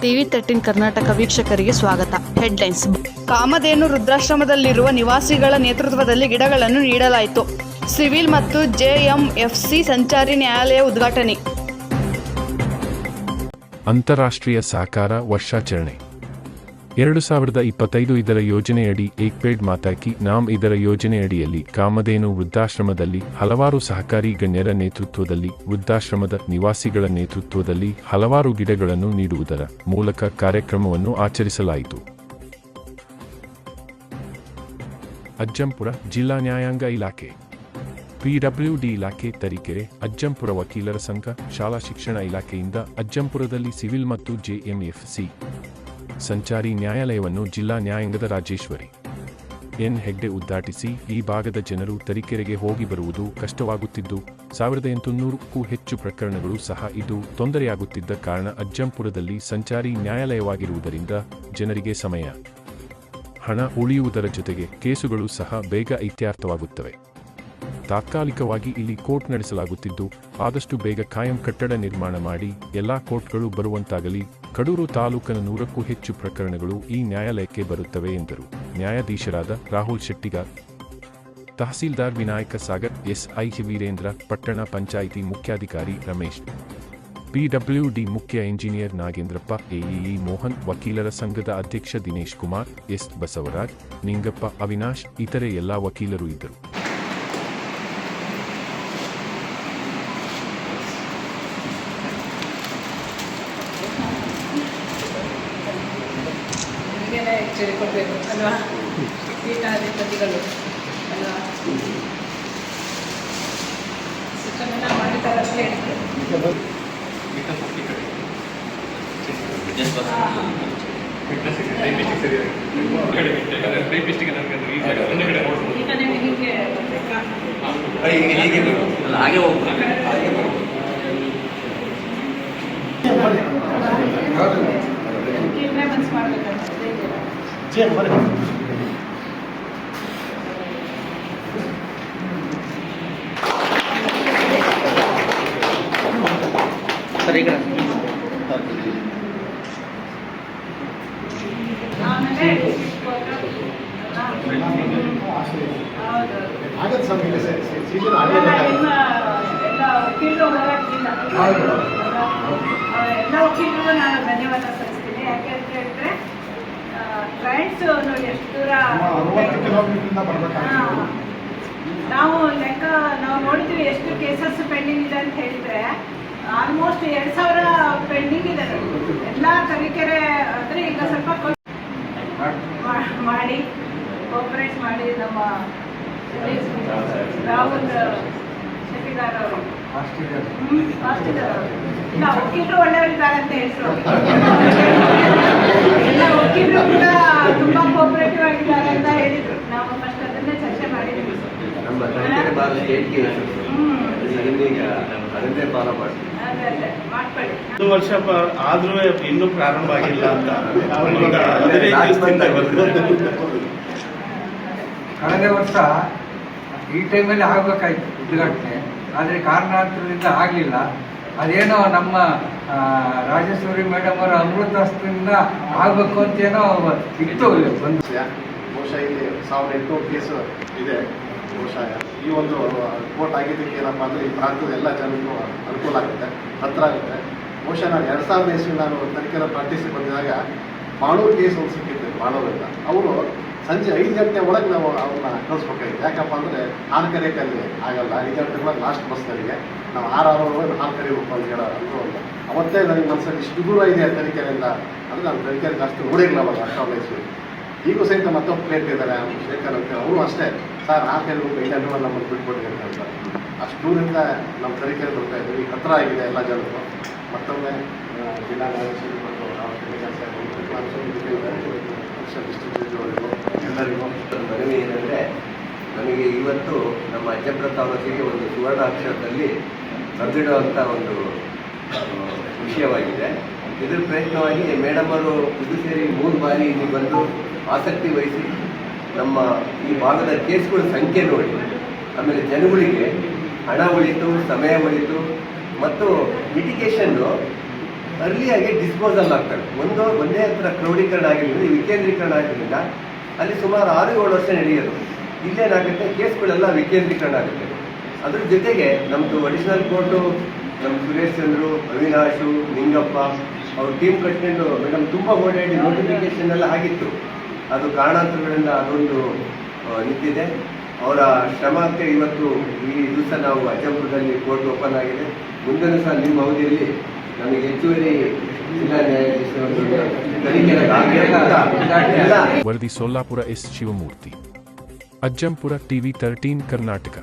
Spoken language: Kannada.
ಟಿವಿ ತರ್ಟೀನ್ ಕರ್ನಾಟಕ ವೀಕ್ಷಕರಿಗೆ ಸ್ವಾಗತ. ಹೆಡ್ಲೈನ್ಸ್. ಕಾಮಧೇನು ವೃದ್ಧಾಶ್ರಮದಲ್ಲಿರುವ ನಿವಾಸಿಗಳ ನೇತೃತ್ವದಲ್ಲಿ ಗಿಡಗಳನ್ನು ನೀಡಲಾಯಿತು. ಸಿವಿಲ್ ಮತ್ತು ಜೆಎಂಎಫ್ಸಿ ಸಂಚಾರಿ ನ್ಯಾಯಾಲಯ ಉದ್ಘಾಟನೆ. ಅಂತಾರಾಷ್ಟ್ರೀಯ ಸಹಕಾರ ವರ್ಷಾಚರಣೆ. ಎರಡು ಸಾವಿರದ ಇಪ್ಪತ್ತೈದು ಇದರ ಯೋಜನೆಯಡಿ ಏಕ್ ಪೇಡ್ ಮಾತಾಕಿ ನಾಮ್ ಇದರ ಯೋಜನೆಯಡಿಯಲ್ಲಿ ಕಾಮಧೇನು ವೃದ್ಧಾಶ್ರಮದಲ್ಲಿ ಹಲವಾರು ಸಹಕಾರಿ ಗಣ್ಯರ ನೇತೃತ್ವದಲ್ಲಿ ವೃದ್ಧಾಶ್ರಮದ ನಿವಾಸಿಗಳ ನೇತೃತ್ವದಲ್ಲಿ ಹಲವಾರು ಗಿಡಗಳನ್ನು ನೀಡುವುದರ ಮೂಲಕ ಕಾರ್ಯಕ್ರಮವನ್ನು ಆಚರಿಸಲಾಯಿತು. ಅಜ್ಜಂಪುರ ಜಿಲ್ಲಾ ನ್ಯಾಯಾಂಗ ಇಲಾಖೆ ಪಿಡಬ್ಲ್ಯೂಡಿ ಇಲಾಖೆ ತರೀಕೆರೆ ಅಜ್ಜಂಪುರ ವಕೀಲರ ಸಂಘ ಶಾಲಾ ಶಿಕ್ಷಣ ಇಲಾಖೆಯಿಂದ ಅಜ್ಜಂಪುರದಲ್ಲಿ ಸಿವಿಲ್ ಮತ್ತು ಜೆಎಂಎಫ್ಸಿ ಸಂಚಾರಿ ನ್ಯಾಯಾಲಯವನ್ನು ಜಿಲ್ಲಾ ನ್ಯಾಯಾಂಗದ ರಾಜೇಶ್ವರಿ ಎನ್ ಹೆಗ್ಡೆ ಉದ್ಘಾಟಿಸಿ, ಈ ಭಾಗದ ಜನರು ತರೀಕೆರೆಗೆ ಹೋಗಿ ಬರುವುದು ಕಷ್ಟವಾಗುತ್ತಿದ್ದು, ಸಾವಿರದ ಎಂಟುನೂರಕ್ಕೂ ಹೆಚ್ಚು ಪ್ರಕರಣಗಳು ಸಹ ಇದು ತೊಂದರೆಯಾಗುತ್ತಿದ್ದ ಕಾರಣ ಅಜ್ಜಂಪುರದಲ್ಲಿ ಸಂಚಾರಿ ನ್ಯಾಯಾಲಯವಾಗಿರುವುದರಿಂದ ಜನರಿಗೆ ಸಮಯ, ಹಣ ಉಳಿಯುವುದರ ಜೊತೆಗೆ ಕೇಸುಗಳು ಸಹ ಬೇಗ ಇತ್ಯರ್ಥವಾಗುತ್ತವೆ. ತಾತ್ಕಾಲಿಕವಾಗಿ ಇಲ್ಲಿ ಕೋರ್ಟ್ ನಡೆಸಲಾಗುತ್ತಿದ್ದು, ಆದಷ್ಟು ಬೇಗ ಕಾಯಂ ಕಟ್ಟಡ ನಿರ್ಮಾಣ ಮಾಡಿ ಎಲ್ಲಾ ಕೋರ್ಟ್ಗಳು ಬರುವಂತಾಗಲಿ. ಕಡೂರು ತಾಲೂಕಿನ ನೂರಕ್ಕೂ ಹೆಚ್ಚು ಪ್ರಕರಣಗಳು ಈ ನ್ಯಾಯಾಲಯಕ್ಕೆ ಬರುತ್ತವೆ ಎಂದರು. ನ್ಯಾಯಾಧೀಶರಾದ ರಾಹುಲ್ ಶೆಟ್ಟಿಗಾರ್ ತಹಸೀಲ್ದಾರ್ ವಿನಾಯಕ ಸಾಗರ್, ಎಸ್ಐ ವೀರೇಂದ್ರ, ಪಟ್ಟಣ ಪಂಚಾಯಿತಿ ಮುಖ್ಯಾಧಿಕಾರಿ ರಮೇಶ್ ಪಿಡಬ್ಲ್ಯೂಡಿ ಮುಖ್ಯ ಇಂಜಿನಿಯರ್ ನಾಗೇಂದ್ರಪ್ಪ, ಎಇಇ ಮೋಹನ್, ವಕೀಲರ ಸಂಘದ ಅಧ್ಯಕ್ಷ ದಿನೇಶ್ ಕುಮಾರ್, ಎಸ್ ಬಸವರಾಜ್, ನಿಂಗಪ್ಪ, ಅವಿನಾಶ್, ಇತರೆ ಎಲ್ಲಾ ವಕೀಲರು ಇದ್ದರು. ನಿಮಗೆಲ್ಲ ಆ್ಯಕ್ಚುಲಿ ಕೊಡಬೇಕು ಅಲ್ವಾ? ಪೀಠಾಧಿಪತಿಗಳು ಅಲ್ವಾ? ಸಿಸ್ಟಮ್ ಎಲ್ಲ ಮಾಡಿದ್ದಾರೆ ಅಂತ ಹೇಳಿದ್ರು. ಹಾಗೆ ಹೋಗ್ಬೇಕು. ಸರ್. ಸೀಸನ್ ಎಲ್ಲ ವಕೀಲರು ನಾನು ಧನ್ಯವಾದ ಸಲ್ಲಿಸ್ತೀನಿ. ಯಾಕೆ ಅಂತ ಹೇಳಿದ್ರೆ ಕ್ಲೈಂಟ್ಸ್ ನೋಡಿ ಎಷ್ಟು ದೂರ ನಾವು ಲೆಕ್ಕ ನಾವು ನೋಡಿದ್ವಿ ಎಷ್ಟು ಕೇಸಸ್ ಪೆಂಡಿಂಗ್ ಇದೆ ಅಂತ ಹೇಳಿದ್ರೆ ಆಲ್ಮೋಸ್ಟ್ ಎರಡ್ ಸಾವಿರ ಪೆಂಡಿಂಗ್ ಇದೆ ಎಲ್ಲ ತರೀಕೆರೆ ಅಂದ್ರೆ ಈಗ ಸ್ವಲ್ಪ ಮಾಡಿ ಕೋಪರೇಟ್ ಮಾಡಿ ನಮ್ಮ ರಾಹುಲ್ ಶೆಟ್ಟಿದಾರ್ ಅವರು. ಇಲ್ಲ ವಕೀಲರು ಒಳ್ಳೆಯವರಿದ್ದಾರೆ ಅಂತ ಹೆಸರು ಎಲ್ಲ ವಕೀಲರು ಕೂಡ ತುಂಬಾ ಕೋಪರೇಟಿವ್ ಆಗಿದ್ದಾರೆ ಅಂತ ಹೇಳಿದ್ರು. ನಾವು ಫಸ್ಟ್ ಅದನ್ನೇ ಚರ್ಚೆ ಮಾಡಿದ್ವಿ. ನಮ್ಮ ತನಿಖೆ ಬಾಲ ಸ್ಟೇಟ್ ಈಗ ಅದನ್ನೇ ಫಾಲೋ ಮಾಡ್ತೀವಿ ಒಂದು ವರ್ಷ ಆದ್ರೂ ಇನ್ನೂ ಪ್ರಾರಂಭ ಆಗಿಲ್ಲ ಅಂತ. ಕಳೆದ ವರ್ಷ ಈ ಟೈಮಲ್ಲಿ ಆಗಬೇಕಾಯ್ತು ಉದ್ಘಾಟನೆ. ಆದರೆ ಕಾರಣಾಂತರದಿಂದ ಆಗಲಿಲ್ಲ. ಅದೇನೋ ನಮ್ಮ ರಾಜೇಶ್ವರಿ ಮೇಡಮ್ ಅವರ ಅಮೃತಸ್ತಿಂದ ಆಗಬೇಕು ಅಂತೇನೋ ಇತ್ತು. ಬಹುಶಃ ಇಲ್ಲಿ ಸಾವಿರದ ಎಂಟು ಕೇಸು ಇದೆ. ಬಹುಶಃ ಈ ಒಂದು ಕೋರ್ಟ್ ಆಗಿದ್ದಕ್ಕೆ ಏನಪ್ಪಾ ಅಂದ್ರೆ ಈ ಪ್ರಾಂತದ ಎಲ್ಲ ಜನರಿಗೂ ಅನುಕೂಲ ಆಗುತ್ತೆ, ಹತ್ರ ಆಗುತ್ತೆ. ಬಹುಶಃ ನಾನು ಎರಡು ಸಾವಿರದ ಇಸ್ವಿ ನಾನು ತನಿಖೆನ ಪ್ರಾಕ್ಟೀಸಿಗೆ ಬಂದಿದಾಗ ಮಾಳೂರು ಕೇಸ್ ಒಂದು ಸಿಕ್ಕಿದ್ದೆ ಬಾಣೂರಿಂದ ಅವರು ಸಂಜೆ ಐದು ಗಂಟೆ ಒಳಗೆ ನಾವು ಅವ್ರನ್ನ ಕಳಿಸ್ಬೇಕಾಗಿತ್ತು. ಯಾಕಪ್ಪ ಅಂದರೆ ಹಾಲು ಕರೆಯೋಕ್ಕಲ್ಲಿ ಆಗಲ್ಲ. ಐದು ಗಂಟೆ ಒಳಗೆ ಲಾಸ್ಟ್ ಬಸ್ನವರಿಗೆ ನಾವು ಆರು ಆರು ಒಳಗೆ ಹಾಲು ಕರಿಬೇಕು ಅಂತ ಹೇಳೋ ಅಂದ್ರು ಒಂದು. ಅವತ್ತೇ ನನಗೆ ಮನಸ್ಸಲ್ಲಿ ಇಷ್ಟು ದೂರ ಇದೆ ತನಿಖೆಯಿಂದ ಅಂದರೆ ನಾನು ತನಿಖೆ ಜಾಸ್ತಿ ನೋಡಿರಲಿಲ್ಲ ಅವಾಗ ಅಷ್ಟೊಂದು ಈಗೂ ಸಹಿತ ಮತ್ತೊಬ್ಬ ಪ್ಲೇಟ್ ಇದ್ದಾರೆ. ಅವ್ರು ಶೇಖರ್ ಅಂತ ಅವರು ಅಷ್ಟೇ. ಸರ್ ಆ ಹೇಳ್ಬೇಕು ಐದು ಗಂಟೆ ನಮ್ಮನ್ನು ಬಿಟ್ಕೊಟ್ಟಿದ್ದಾರೆ ಅಂತ ಅಷ್ಟು ದೂರದಿಂದ ನಮ್ಮ ತನಿಖೆಯಲ್ಲಿ ಬರ್ತಾ ಇದ್ದೀವಿ ಹತ್ರ ಆಗಿದೆ ಎಲ್ಲ ಜನರು. ಮತ್ತೊಮ್ಮೆ ಜಿಲ್ಲಾ ನ್ಯಾಯಾಧೀಶರು ಮತ್ತು ನಾವು ಶೇಖರ್ ಮನವಿ ಏನಂದರೆ ನಮಗೆ ಇವತ್ತು ನಮ್ಮ ಅಜ್ಜಪುರ ತಾಲೂಕಿಗೆ ಒಂದು ಸುವರ್ಣ ಅಕ್ಷರದಲ್ಲಿ ಒಂದು ವಿಷಯವಾಗಿದೆ. ಇದರ ಪ್ರಯತ್ನವಾಗಿ ಮೇಡಮ್ ಅವರು ಇದು ಸೇರಿ ಮೂರು ಬಾರಿ ಇಲ್ಲಿ ಬಂದು ಆಸಕ್ತಿ ವಹಿಸಿ ನಮ್ಮ ಈ ಭಾಗದ ಕೇಸ್ಗಳ ಸಂಖ್ಯೆ ನೋಡಿ. ಆಮೇಲೆ ಜನಗಳಿಗೆ ಹಣ ಉಳಿತು, ಸಮಯ ಉಳಿತು ಮತ್ತು ಲಿಟಿಗೇಷನ್ನು ಅರ್ಲಿಯಾಗಿ ಡಿಸ್ಪೋಸಲ್ ಆಗ್ತವೆ ಒಂದು ಒಂದೇ ಹತ್ರ ಕ್ರೌಢೀಕರಣ ಆಗಿರೋದ್ರಿಂದ ವಿಕೇಂದ್ರೀಕರಣ ಆಗಿರೋದ್ರಿಂದ ಅಲ್ಲಿ ಸುಮಾರು ಆರು ಏಳು ವರ್ಷ ನಡೆಯೋದು. ಇಲ್ಲೇನಾಗುತ್ತೆ, ಕೇಸ್ಗಳೆಲ್ಲ ವಿಕೇಂದ್ರೀಕರಣ ಆಗುತ್ತೆ. ಅದ್ರ ಜೊತೆಗೆ ನಮ್ಮದು ಅಡಿಷನಲ್ ಕೋರ್ಟು ನಮ್ಮ ಸುರೇಶ್ ಚಂದ್ರು, ಅವಿನಾಶು, ನಿಂಗಪ್ಪ, ಅವ್ರ ಟೀಮ್ ಕಟ್ಕೊಂಡು ಮೇಡಮ್ ತುಂಬಾ ಓಡಾಡಿ ನೋಟಿಫಿಕೇಶನ್ ಎಲ್ಲ ಆಗಿತ್ತು ಅದು ಕಾರಣಾಂತರಗಳಿಂದ ಅದೊಂದು ನಿಂತಿದೆ. ಅವರ ಶ್ರಮಕ್ಕೆ ಇವತ್ತು ಈ ದಿವಸ ನಾವು ಅಜ್ಜಂಪುರದಲ್ಲಿ ಕೋರ್ಟ್ ಓಪನ್ ಆಗಿದೆ. ಮುಂದಿನ ಸಹ ನಿಮ್ಮ ಅವಧಿಯಲ್ಲಿ ನಮಗೆ ಹೆಚ್ಚುವರಿ ಜಿಲ್ಲಾ ನ್ಯಾಯಾಧೀಶರು ವರದಿ Solapur S Shivamurthy. Ajjampura TV thirteen Karnataka.